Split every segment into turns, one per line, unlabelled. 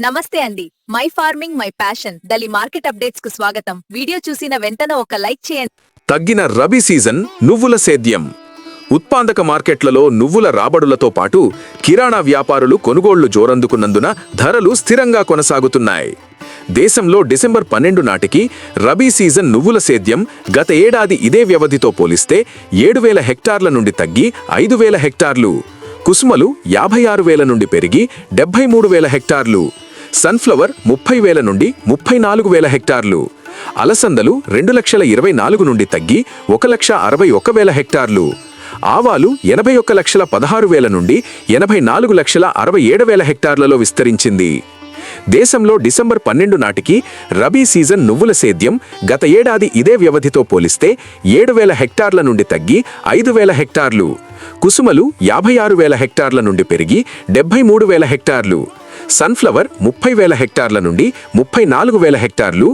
నమస్తే అండి. My farming my passion. దలి market అప్డేట్స్కు స్వాగతం. వీడియో చూసిన వెంటనే ఒక లైక్ చేయండి.
తగ్గిన రబీ సీజన్ నువ్వుల సేద్యం. ఉత్పాదక మార్కెట్లలో నువ్వుల రాబడులతో పాటు కిరాణా వ్యాపారులు కొనుగోళ్ళు జోరందుకున్నందున ధరలు స్థిరంగా కొనసాగుతున్నాయి. దేశంలో డిసెంబర్ పన్నెండు నాటికి రబీ సీజన్ నువ్వుల సేద్యం గత ఏడాది ఇదే వ్యవధితో పోలిస్తే ఏడు వేల హెక్టార్ల నుండి తగ్గి ఐదు వేల హెక్టార్లు. కుసుమలు యాభై ఆరు వేల నుండి పెరిగి డెబ్బై మూడు వేల హెక్టార్లు. సన్ఫ్లవర్ ముప్పై వేల నుండి ముప్పై నాలుగు వేల హెక్టార్లు. అలసందలు రెండు లక్షల ఇరవై నాలుగు నుండి తగ్గి ఒక లక్ష అరవై ఒక వేల హెక్టార్లు. ఆవాలు ఎనభై ఒక్క లక్షల పదహారు వేల నుండి ఎనభై నాలుగు లక్షల అరవై ఏడు వేల హెక్టార్లలో విస్తరించింది. దేశంలో డిసెంబర్ పన్నెండు నాటికి రబీ సీజన్ నువ్వుల సేద్యం గత ఏడాది ఇదే వ్యవధితో పోలిస్తే ఏడు వేల హెక్టార్ల నుండి తగ్గి ఐదు వేల హెక్టార్లు. కుసుమలు యాభై ఆరు వేల హెక్టార్ల నుండి పెరిగి డెబ్బై మూడు వేల హెక్టార్లు. సన్ఫ్లవర్ ముప్పై వేల హెక్టార్ల నుండి ముప్పై నాలుగు వేల హెక్టార్లు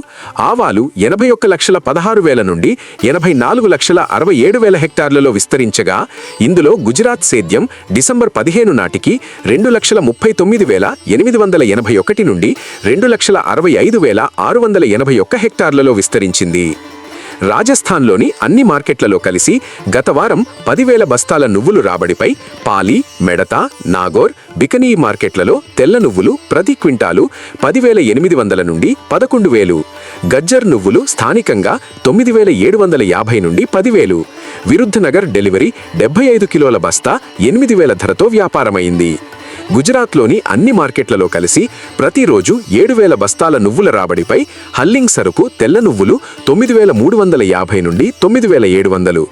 ఆవాలు ఎనభై ఒక్క లక్షల పదహారు వేల నుండి ఎనభై నాలుగు లక్షల అరవై ఏడు వేల హెక్టార్లలో విస్తరించగా ఇందులో గుజరాత్ సేద్యం డిసెంబర్ పదిహేను నాటికి రెండు లక్షల ముప్పై తొమ్మిది వేల ఎనిమిది వందల ఎనభై ఒకటి నుండి రెండు లక్షల అరవై ఐదు వేల ఆరు వందల ఎనభై ఒక్క హెక్టార్లలో విస్తరించింది. రాజస్థాన్లోని అన్ని మార్కెట్లలో కలిసి గత వారం పదివేల బస్తాల నువ్వులు రాబడిపై పాలి మెడత నాగోర్ బికనీ మార్కెట్లలో తెల్ల నువ్వులు ప్రతి క్వింటాలు పదివేల ఎనిమిది వందల నుండి పదకొండు వేలు. గజ్జర్ నువ్వులు స్థానికంగా తొమ్మిది వేల ఏడు వందల యాభై నుండి పదివేలు. విరుద్ధనగర్ డెలివరీ డెబ్బై ఐదు కిలోల బస్తా ఎనిమిది వేల ధరతో వ్యాపారమైంది. గుజరాత్లోని అన్ని మార్కెట్లలో కలిసి ప్రతిరోజు ఏడు వేల బస్తాల నువ్వుల రాబడిపై హల్లింగ్ సరుకు తెల్ల నువ్వులు తొమ్మిది వేల మూడు వందల యాభై నుండి తొమ్మిది వేల ఏడు వందలు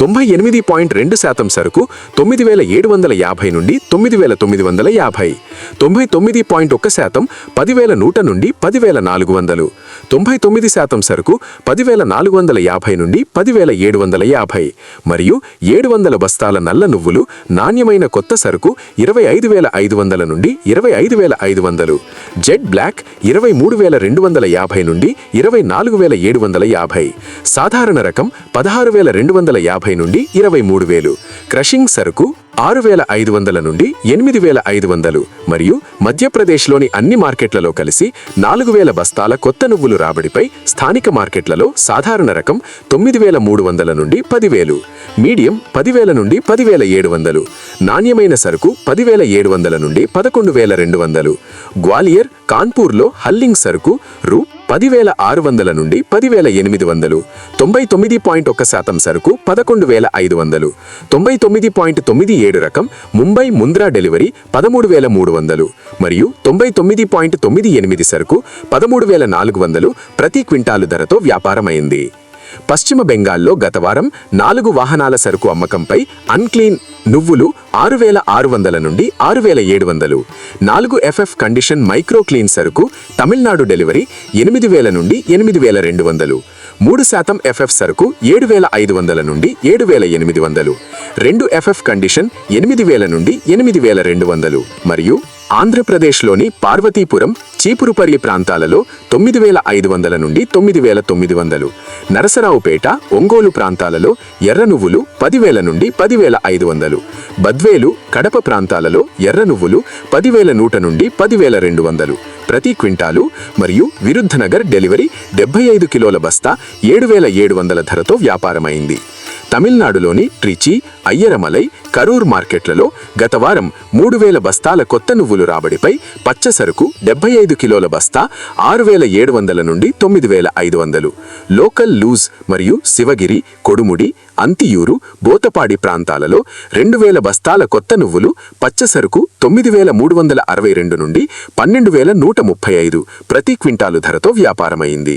తొంభై ఎనిమిది పాయింట్ రెండు శాతం సరుకు తొమ్మిది వేల ఏడు వందల యాభై నుండి తొమ్మిది వేల తొమ్మిది వందల యాభై తొంభై తొమ్మిది పాయింట్ ఒక్క శాతం పదివేల నూట నుండి పదివేల నాలుగు వందలు తొంభై తొమ్మిది శాతం సరుకు పదివేల నాలుగు వందల యాభై నుండి పదివేల ఏడు వందల యాభై మరియు ఏడు వందల బస్తాల నల్ల నువ్వులు నాణ్యమైన కొత్త సరుకు ఇరవై ఐదు వేల ఐదు వందల నుండి ఇరవై ఐదు వేల ఐదు వందలు. జెడ్ బ్లాక్ ఇరవై మూడు వేల రెండు వందల యాభై నుండి ఇరవై నాలుగు వేల ఏడు వందల యాభై. సాధారణ రకం పదహారు వేల రెండు వందల యాభై నుండి ఇరవై మూడు వేలు. క్రషింగ్ సరుకు ఆరు వేల ఐదు వందల నుండి ఎనిమిది వేల ఐదు వందలు మరియు మధ్యప్రదేశ్లోని అన్ని మార్కెట్లలో కలిసి నాలుగు వేల బస్తాల కొత్త నువ్వులు రాబడిపై స్థానిక మార్కెట్లలో సాధారణ రకం తొమ్మిది వేల మూడు వందల నుండి పదివేలు మీడియం పదివేల నుండి పదివేల ఏడు వందలు నాణ్యమైన సరుకు పదివేల ఏడు వందల నుండి పదకొండు వేల రెండు వందలు గ్వాలియర్ కాన్పూర్లో హల్లింగ్ సరుకు రూ. పదివేల ఆరు వందల నుండి పదివేల ఎనిమిది వందలు. తొంభై తొమ్మిది పాయింట్ ఒక్క శాతం సరుకు పదకొండు వేల ఐదు వందలు. తొంభై తొమ్మిది పాయింట్ తొమ్మిది ఏడు రకం ముంబై ముంద్రా డెలివరీ పదమూడు వేల మూడు వందలు. మరియు తొంభై తొమ్మిది పాయింట్ తొమ్మిది ఎనిమిది సరుకు పదమూడు వేల నాలుగు వందలు ప్రతి క్వింటాలు ధరతో వ్యాపారమైంది. పశ్చిమ బెంగాల్లో గత వారం నాలుగు వాహనాల సరుకు అమ్మకంపై అన్క్లీన్ నువ్వులు ఆరు వేల ఆరు వందల నుండి ఆరు వేల ఏడు వందలు. నాలుగు ఎఫ్ఎఫ్ కండిషన్ మైక్రో క్లీన్ సరుకు తమిళనాడు డెలివరీ ఎనిమిది వేల నుండి ఎనిమిది వేల రెండు వందలు. మూడు శాతం ఎఫ్ఎఫ్ సరుకు ఏడు వేల ఐదు వందల నుండి ఏడు వేల ఎనిమిది వందలు. రెండు ఎఫ్ఎఫ్ కండిషన్ ఎనిమిది వేల నుండి ఎనిమిది వేల రెండు వందలు. మరియు ఆంధ్రప్రదేశ్లోని పార్వతీపురం చీపురుపల్లి ప్రాంతాలలో తొమ్మిది వేల ఐదు వందల నుండి తొమ్మిది వేల తొమ్మిది వందలు. నరసరావుపేట ఒంగోలు ప్రాంతాలలో ఎర్ర నువ్వులు పదివేల నుండి పదివేల ఐదు వందలు. బద్వేలు కడప ప్రాంతాలలో ఎర్ర నువ్వులు పదివేల నూట నుండి పదివేల రెండు వందలు. ప్రతి క్వింటాలు మరియు విరుద్ధనగర్ డెలివరీ డెబ్బై ఐదు కిలోల బస్తా ఏడు వేల ఏడు వందల ధరతో వ్యాపారమైంది. తమిళనాడులోని ట్రిచి అయ్యరమలై కరూర్ మార్కెట్లలో గత వారం మూడు వేల బస్తాల కొత్త నువ్వులు రాబడిపై పచ్చ సరుకు డెబ్బై ఐదు కిలోల బస్తా ఆరు వేల ఏడు వందల నుండి తొమ్మిది వేల ఐదు వందలు. లోకల్ లూజ్ మరియు శివగిరి కొడుముడి అంతియూరు బోతపాడి ప్రాంతాలలో రెండు వేల బస్తాల కొత్త నువ్వులు పచ్చ సరుకు తొమ్మిది వేల మూడు వందల అరవై రెండు నుండి పన్నెండు వేల నూట ముప్పై ఐదు ప్రతి క్వింటాలు ధరతో వ్యాపారమైంది.